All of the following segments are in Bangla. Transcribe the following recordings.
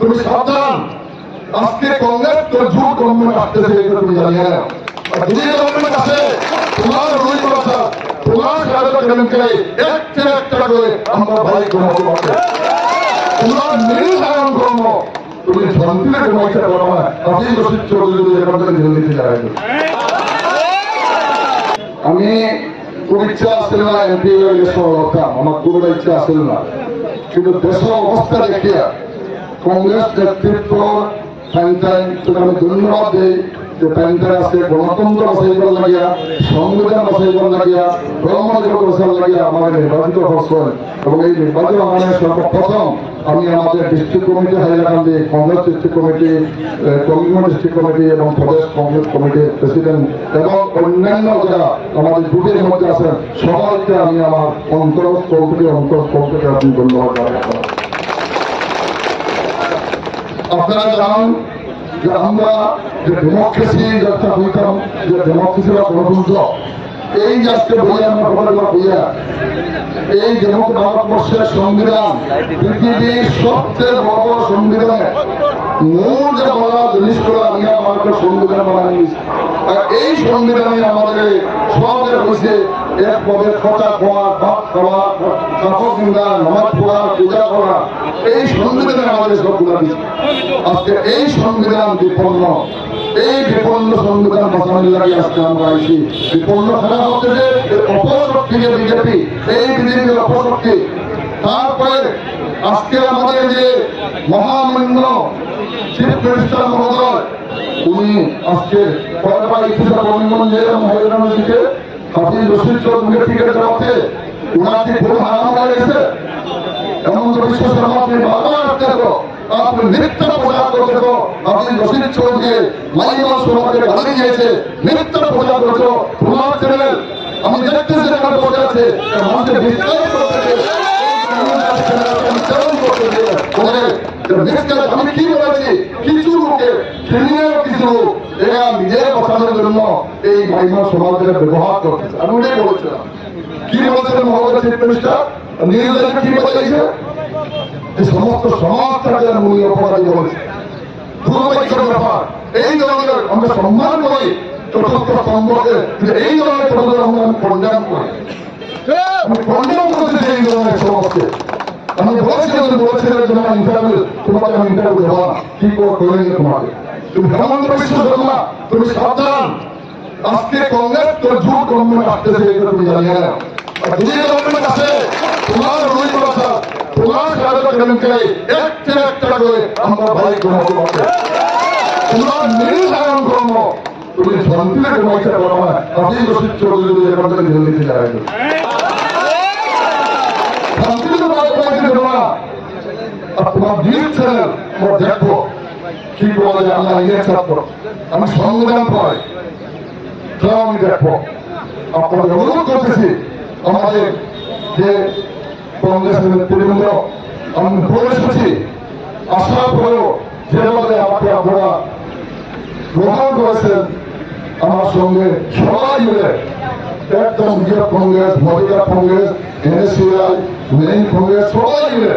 তুমি সাবধান। আজকে কংগ্রেস তোর ঝুট গভর্নমেন্ট আসতেছে এটা তুমি নাও আর যদি গভর্নমেন্ট আসে তোমার রুই কথা তোমার সারদা কেলেঙ্কারি একটা একটা করে আমরা ভাই কমাতে পারবে তোমার নির্ধারণ কর্ম, তুমি শান্তিতে কমাইতে পারো না আপনি রশিদ আমি খুব ইচ্ছা আসছিল না, এমপি আমার খুবটা ইচ্ছা আসছিল না। কিন্তু দেশের অবস্থা দেখিয়া কংগ্রেস নেতৃত্ব আমি ধন্যবাদ দিই যে প্যান্টাইন আছে গণতন্ত্র লাগিয়া, সংবিধান লাগিয়া লাগিয়া আমাদের নির্বাচিত করছেন এবং এই নির্বাচন আমাদের সর্বপ্রথম আমি আমাদের district committee Hailakandi Congress district committee community district committee এবং প্রদেশ কংগ্রেস কমিটির প্রেসিডেন্ট এবং অন্যান্য যারা আমাদের গ্রুপের মধ্যে আছেন, সবাইকে আমি আমার অন্তরস্থল থেকে অন্তরস্থল থেকে আপনি ধন্যবাদ জানাই আপনারা জানান যে আমরা যে ডেমোক্রেসি যাত্রা হইতাম যে ডেমোক্রেসি বা গণতন্ত্র, এই যে আজকে আমরা বলা বইয়া এই যেমন ভারতবর্ষের সংবিধান, পৃথিবীর সবচেয়ে বড় সংবিধান মূল যে বলা জিনিসগুলো আমি আমাকে সংবিধান বানাই আর এই সংবিধানে আমাদের সবের হয়েছে এক পদে কথা খাওয়া ভাত খাওয়া, কাপড় কিনা, নামাজ পড়া, পূজা করা, এই সংবিধানে আমাদের সবগুলো দিচ্ছে আজকে এই সংবিধান বিপন্ন, এই বিপন্ন সংবিধান বাঁচানোর লাগে আজকে আমরা আইছি। বিপন্ন খেলা হচ্ছে যে অপশক্তি যে বিজেপি, এই বিজেপির অপশক্তি। তারপরে আজকে আমাদের যে মহামান্য চিফ মিনিস্টার মহোদয়, উনি আজকে কয়েকবার ইতিহাস বঙ্গবন্ধু মহিলাকে হাফিজ রশিদ চৌধুরীকে টিকিট দেওয়াতে উনার কি ভুল হারাম হয়ে গেছে এমন তো বিশ্ব শর্মা আপনি বারবার আসতে তো আপনি নৃত্য পূজা করতে তো আপনি রশিদ চৌধুরী মাইমা শর্মাকে গালি দিয়েছে নৃত্য পূজা করছ তোমার চ্যানেল আমি দেখতেছি এখানে বসে আছে। মানুষের বিশ্বাস করতেছে আমি কি বলেছি? ফিরিয়ে কিছু এরা নিজের বাঁচানোর জন্য এই মাইমা সমাজের ব্যবহার করতেছে আমি ওটাই বলেছিলাম। কি বলছেন মহোদয় চিফ মিনিস্টার নিজেদের কি বলেছে? যে সমস্ত সমাজটাকে উনি অপরাধী বলেছে। দুর্ভাগ্যের ব্যাপার। এই ধরনের আমরা সম্মান করি, চতুর্থ যে এই ধরনের ছোটদের আমরা কন্ডাম তোমাকে আমি ইন্টারভিউ না। কি করে তোমাকে? তুমি হেমন্ত বিশ্ব শর্মা তুমি সাবধান। আজকে কংগ্রেস তোর ঝুট গভর্নমেন্ট আসতেছে এটা তুমি জানিয়ে আর যদি গভর্নমেন্ট আসে তোমার রুই কথা তোমার সারদা কেলেঙ্কারি, একটা একটা করে আমরা ভাই কমাতে পারবে তোমার নির্ধারণ কর্ম, তুমি শান্তিতে না। না। কি বলে আমরা ইয়ে ছাত্র। আমি সংবিধান তাও আমি দেখব আপনাদের অনুরোধ করতেছি, আমাদের যে কংগ্রেসের নেতৃবৃন্দ আমি বলে এসেছি আসার পরেও যেভাবে আমাকে আপনারা গ্রহণ করেছেন, আমার সঙ্গে সবাই মিলে একদম বিজেপি কংগ্রেস, মহিলা কংগ্রেস এনএসিআই মেইন কংগ্রেস, সবাই মিলে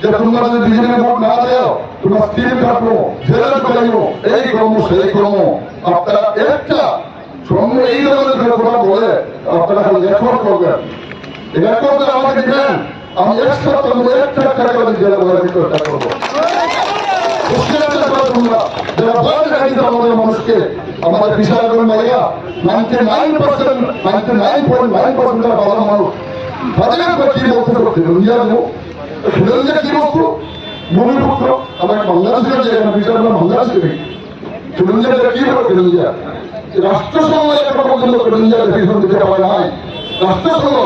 যে তোমরা যদি বিজেপি ভোট না দেও তোমরা স্টিম কাটবো জেলে ঢুকাইবো এই কর্ম, সেই কর্ম। আপনারা একটা সঙ্গে এই ধরনের কথা বলে, আপনারা রেকর্ড করবেন। রেকর্ড করে আমাকে দেন, আমি একশো তোমাদের একটা টাকা করে জেলে বলে চেষ্টা করব। মানুষকে, আমাদের বিশাল মাইয়া ninety nine percent ninety nine point nine percent মানুষ তাদের কি বলতে করতে দেবো ফিরোজা কি বস্তু ভূমিপুত্র আমার বাংলাদেশের যে বিষয় কি রাষ্ট্রসংঘ দিতে পারে নাই রাষ্ট্রসংঘ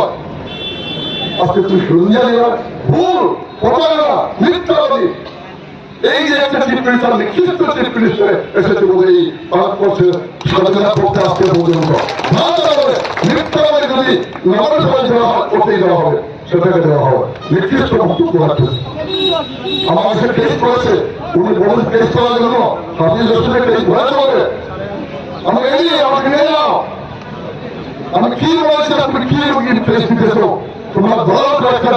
আজকে ফিরোজা নেওয়ার ভুল, প্রতারণা, মিথ্যাবাদী। এই যে একটা করতে পর্যন্ত না মিথ্যাবাদী যদি নগরসভায় দেওয়া হয় করতেই দেওয়া হবে। সেটাকে দেওয়া হবে। নিকৃষ্ট বক্তব্য রাখছে আমার কাছে করেছে। উনি বলেন টেস্ট করার জন্য। হাফিজ হোসেনের টেস্ট ঘোরাতে হবে। আমি আমাকে নিয়ে যাও। আমি কি বলেছি তুমি কি দিতেছো? তোমার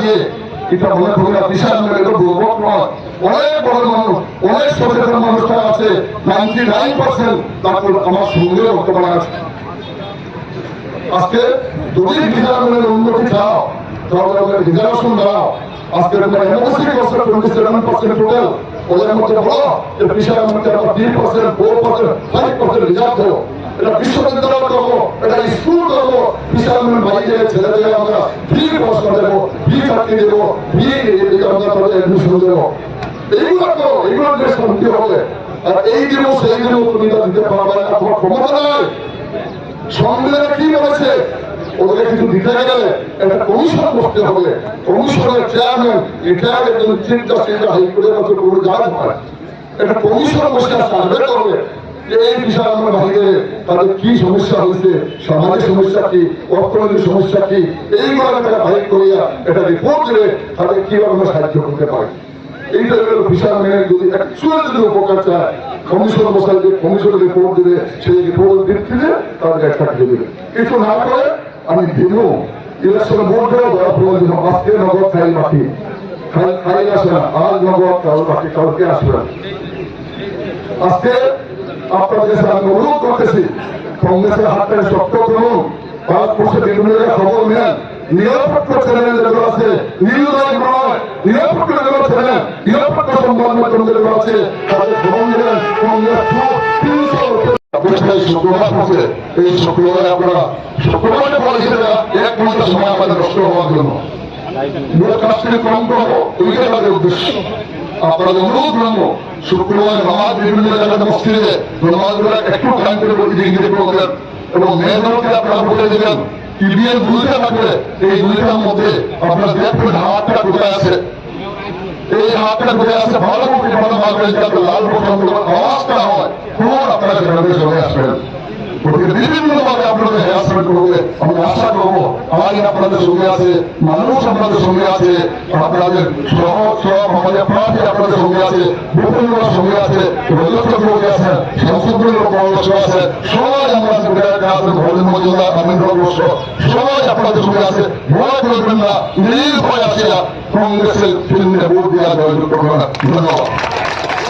দিয়ে এটা মনে করি বিশাল দুর্ভোগ নয়। অনেক বড় মানুষ, অনেক সচেতন মানুষরা আছে। নাইনটি নাইন পার্সেন্ট তারপর আমার সঙ্গে বর্তমানে আছে। আজকে যদি বিধানের উন্নতি চাও রিজার্ভেশন দাও। আজকে তোমরা এমএসসি করছে টোয়েন্টি সেভেন পার্সেন্ট টোটাল ওদের মধ্যে বলো যে বিশালের মধ্যে আমরা তিন percent four percent five percent reserve দেবো এটা বিশ্ববিদ্যালয় করব এটা স্কুল করব বিশাল ভাইদের ছেলেদের আমরা ফ্রি পড়াশোনা দেবো ফ্রি চাকরি দেবো ফ্রি এডমিশন দেবো। এইগুলো করো এগুলো দেশ শান্তি হবে। আর এই দিনও সেই দিনও তুমি সংবিধানে কি বলেছে? ওদেরকে কিছু দিতে গেলে একটা কমিশন করতে হবে। কমিশনের চেয়ারম্যান রিটায়ার্ড একজন চিফ জাস্টিস হাইকোর্টের মতো কোনো জাজ হয়। একটা কমিশন বসে সার্ভে করবে এই বিষয়ে আমরা ভাইদের তাদের কি সমস্যা হয়েছে, সামাজিক সমস্যা কি, অর্থনৈতিক সমস্যা কি, এইগুলো একটা ভাই করিয়া এটা রিপোর্ট দিলে তাদের কীভাবে আমরা সাহায্য করতে পারি। এইটা হলো বিশাল মেয়ের যদি অ্যাকচুয়াল যদি উপকার চায়, কমিশন বসায় যে কমিশনের রিপোর্ট দিবে, সেই রিপোর্ট ভিত্তিতে তাদের একটা দিয়ে দেবে। কিছু না করে আমি দিনু ইলেকশন ভোট দেওয়া প্রয়োজন আজকে নগদ খাই বাকি খাই আসে না। আজ নগদ কাল বাকি কালকে আসবে না। আজকে আপনাদের আমি অনুরোধ করতেছি, কংগ্রেসের হাতটা শক্ত করুন। ভারতবর্ষে বিভিন্ন জায়গায় খবর নেন। নিরপেক্ষ আছে নিউজ নয় নিরপেক্ষ যেগুলো চ্যানেল নিরপেক্ষ সংবাদ আছে অবস্থায় শুক্রবার আছে এই শুক্রবারে আমরা শুক্রবারে পলিসিটা এক ঘণ্টা সময় আমাদের নষ্ট হওয়ার জন্য। উদ্দেশ্য। আপনাদের অনুরোধ বলছি এই আপনারা দেখবেন হাতটা কোথায় আছে? এই হাতটা কোথায় আছে ভালো করে ভালো যাতে লাল বোতাম আওয়াজটা হয়। কোন আপনারা সেখানে চলে আসবেন। ওদেরকে বিভিন্নভাবে আপনাদের হ্যারাসমেন্ট করবে আমি আশা করব আজ আপনাদের সঙ্গে আছে, মানুষ আপনাদের সঙ্গে আছে আপনাদের সহ সব আমাদের প্রার্থী আপনাদের সঙ্গে আছে বিভিন্ন সঙ্গে আছে, রজত সঙ্গে আছে সংসদীয় পরামর্শ আছে, সবাই আমরা আছেন ভরত মজুমদার আমিন সবাই কংগ্রেসের ভোট দেওয়া ধন্যবাদ।